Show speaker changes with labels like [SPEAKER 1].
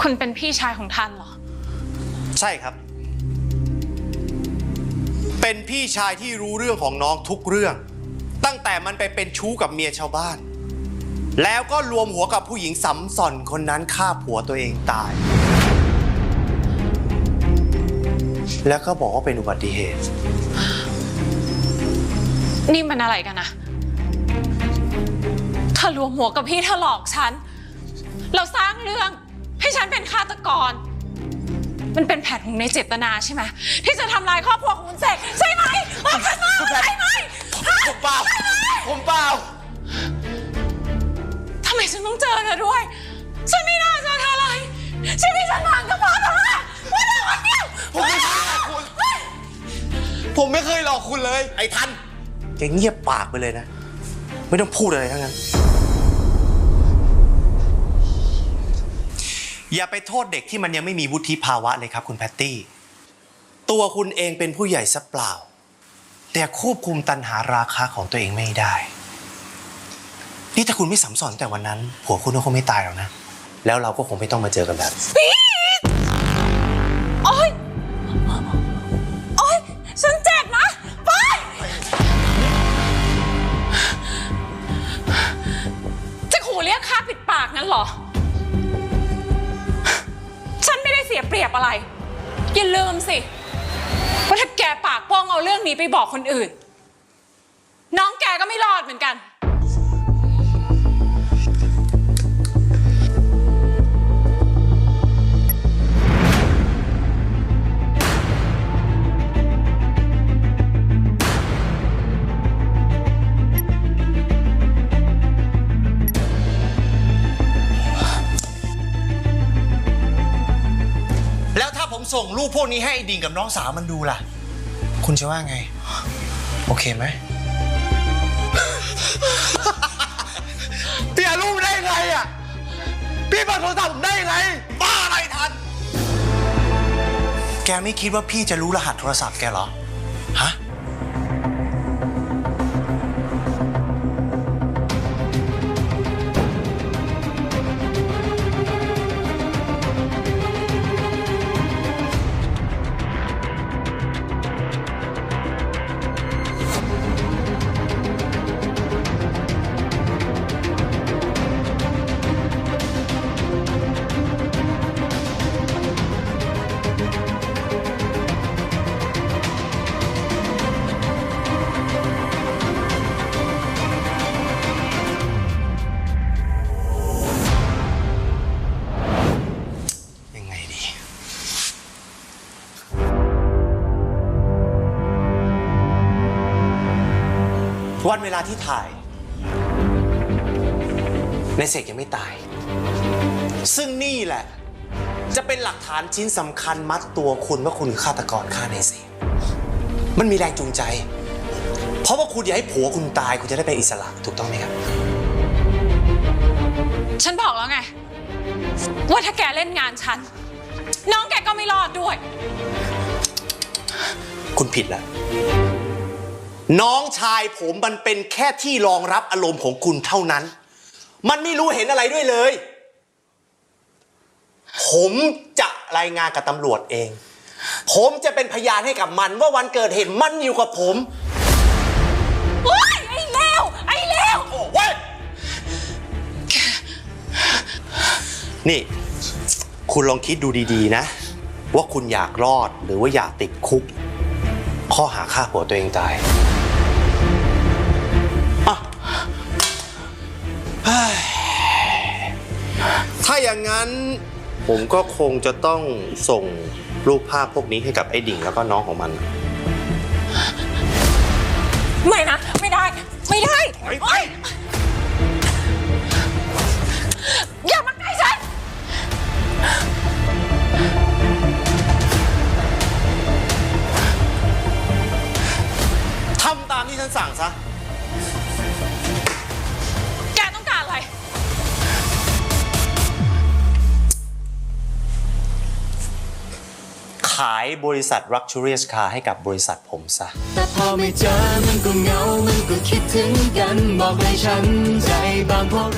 [SPEAKER 1] คุณเป็นพี่ชายของท่านเหรอ
[SPEAKER 2] ใช่ครับ เป็นพี่ชายที่รู้เรื่องของน้องทุกเรื่อง ตั้งแต่มันไปเป็นชู้กับเมียชาวบ้าน แล้วก็รวมหัวกับผู้หญิงสำส่อนคนนั้นฆ่าผัวตัวเองตาย แล้วก็บอกว่าเป็นอุบัติเหตุ
[SPEAKER 1] นี่มันอะไรกันนะเธอรวมหัวกับพี่เธอหลอกฉัน เราสร้างเรื่อง ให้ฉันเป็นฆาตกร มันเป็นแผนของในเจตนาใช่ไหมที่จะทำลายครอบครัวของคุณเสกใช่ไหมบอกฉันมาใช่ไหมฮะ
[SPEAKER 2] ผมเปล่า ผมเปล่า
[SPEAKER 1] ทำไมฉันต้องเจอเธอด้วย ฉันไม่น่าเจอเธอเลยชีวิตฉันผ่านก็เพราะเธอว่าเธอคนเดียว
[SPEAKER 2] ผมไม่ใช่คุณ ผมไม่เคยหลอกคุณเลย ไอ้ทันแกเงียบปากไปเลยนะ ไม่ต้องพูดอะไรทั้งนั้น อย่าไปโทษเด็กที่มันยังไม่มีวุฒิภาวะเลยครับคุณแพตตี้ ตัวคุณเองเป็นผู้ใหญ่ซะเปล่า แต่ควบคุมตันหาราคาของตัวเองไม่ได้ นี่ถ้าคุณไม่สัมสอนแต่วันนั้น ผัวคุณก็คงไม่ตายหรอกนะ แล้วเราก็คงไม่ต้องมาเจอกันแบบ
[SPEAKER 1] โอ๊ยโอ๊ยฉันเจ็บนะ ไป จะขู่เรียกค่าปิดปากนั้นเหรอ ปรียบอะไร อย่าลืมสิว่าถ้าแกปากป้องเอาเรื่องนี้ไปบอกคนอื่น น้องแกก็ไม่รอดเหมือนกัน
[SPEAKER 2] ส่งรูปพวกนี้ให้ไอ้ดิ่งกับน้องสาวมันดูล่ะ คุณจะว่าไง โอเคไหมพี่อารูปได้ยังไงอะ พี่เปิดโทรศัพท์ผมได้ยังไง บ้าอะไรทัน แกไม่คิดว่าพี่จะรู้รหัสโทรศัพท์แกเหรอ ฮะ วันเวลาที่ถ่าย ในเสกยังไม่ตาย ซึ่งนี่แหละ จะเป็นหลักฐานชิ้นสำคัญมัดตัวคุณว่าคุณคือฆาตกรฆ่าในเสกมันมีแรงจูงใจ เพราะว่าคุณอยากให้ผัวคุณตายคุณจะได้เป็นอิสระถูกต้องไหมครับ
[SPEAKER 1] ฉันบอกแล้วไง ว่าถ้าแกเล่นงานฉัน น้องแกก็ไม่รอดด้วย
[SPEAKER 2] คุณผิดแล้ว น้องชายผมมันเป็นแค่ที่รองรับอารมณ์ของคุณเท่านั้น มันไม่รู้เห็นอะไรด้วยเลย ผมจะรายงานกับตำรวจเอง ผมจะเป็นพยานให้กับมันว่าวันเกิดเหตุมันอยู่กับผม
[SPEAKER 1] โอ๊ยไอ้เลวไอ้เลว
[SPEAKER 2] โอ้เว้ยนี่ คุณลองคิดดูดีๆนะ ว่าคุณอยากรอดหรือว่าอยากติดคุก ข้อหาฆ่าผัวตัวเองตาย ถ้าอย่างนั้นผมก็คงจะต้องส่งรูปภาพพวกนี้ให้กับไอ้ดิ่งแล้วก็น้องของมัน
[SPEAKER 1] ไม่นะ ไม่ได้ ไม่ได้
[SPEAKER 2] ถอยไป
[SPEAKER 1] อย่ามา
[SPEAKER 2] ขายบริษัท Luxurious Car ให้กับบริษัทผมซะ
[SPEAKER 3] แต่พอไม่เจอมันก็เหงา มันก็คิดถึงกัน บอกเลยฉันใจบางเพราะ